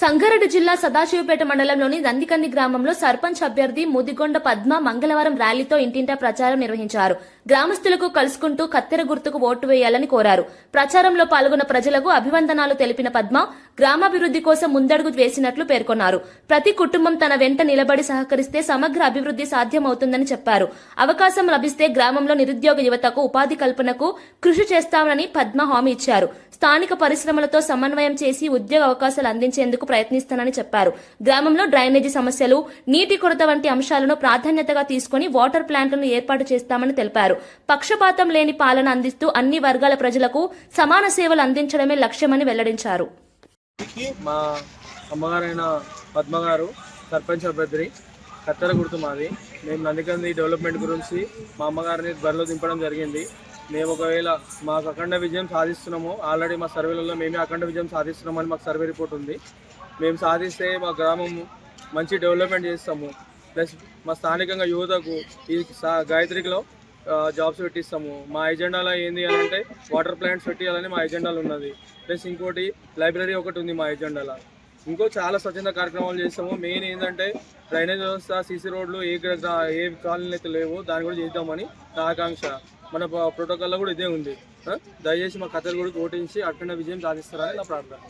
సంగారెడ్డి జిల్లా సదాశివపేట మండలంలోని నందికంది గ్రామంలో సర్పంచ్ అభ్యర్థి ముదిగొండ పద్మ మంగళవారం ర్యాలీతో ఇంటింటా ప్రచారం నిర్వహించారు. గ్రామస్తులకు కలుసుకుంటూ కత్తెర గుర్తుకు ఓటు వేయాలని కోరారు. ప్రచారంలో పాల్గొన్న ప్రజలకు అభివందనాలు తెలిపిన పద్మ గ్రామాభివృద్ధి కోసం ముందడుగు వేసినట్లు పేర్కొన్నారు. ప్రతి కుటుంబం తన వెంట నిలబడి సహకరిస్తే సమగ్ర అభివృద్ధి సాధ్యమవుతుందని చెప్పారు. అవకాశం లభిస్తే గ్రామంలో నిరుద్యోగ యువతకు ఉపాధి కల్పనకు కృషి చేస్తామని పద్మ హామీ ఇచ్చారు. స్థానిక పరిశ్రమలతో సమన్వయం చేసి ఉద్యోగ అవకాశాలు అందించేందుకు ప్రయత్నిస్తానని చెప్పారు. గ్రామంలో డ్రైనేజీ సమస్యలు నీటి కొరత వంటి అంశాలను ప్రాధాన్యతగా తీసుకుని వాటర్ ప్లాంట్లను ఏర్పాటు చేస్తామని తెలిపారు. పక్షపాతం లేని పాలన అందిస్తూ అన్ని వర్గాల ప్రజలకు సమాన సేవలు అందించడమే లక్ష్యమని వెల్లడించారు. మా అమ్మగారైన పద్మగారు సర్పంచ్ అభ్యర్థి కత్తెర గుర్తు మాది. మేము నందికంది డెవలప్మెంట్ గురించి మా అమ్మగారిని బరిలో దింపడం జరిగింది. మేము ఒకవేళ మాకు అఖండ విజయం సాధిస్తున్నాము ఆల్రెడీ మా సర్వేలలో మేమే అఖండ విజయం సాధిస్తున్నామని మాకు సర్వే రిపోర్ట్ ఉంది. మేము సాధిస్తే మా గ్రామం మంచి డెవలప్మెంట్ చేస్తాము. ప్లస్ మా స్థానికంగా యువతకు ఈ సా- జాబ్స్ పెట్టిస్తాము. మా ఎజెండాలో ఏంది అని అంటే వాటర్ ప్లాంట్స్ పెట్టియాలని మా ఎజెండాలో ఉన్నది. ప్లస్ ఇంకోటి లైబ్రరీ ఒకటి ఉంది మా ఎజెండాలో ఇంకో చాలా స్వచ్ఛంద కార్యక్రమాలు చేస్తాము. మెయిన్ ఏంటంటే డ్రైనేజ్ వ్యవస్థ సీసీ రోడ్లు ఏ ఏ కాలనీలు అయితే లేవు దాన్ని కూడా చేద్దామని నా ఆకాంక్ష. మన ప్రోటోకాల్లో కూడా ఇదే ఉంది. దయచేసి మా కథలు కూడా ఓటించి అఖండ విజయం సాధిస్తారని నా ప్రార్థన.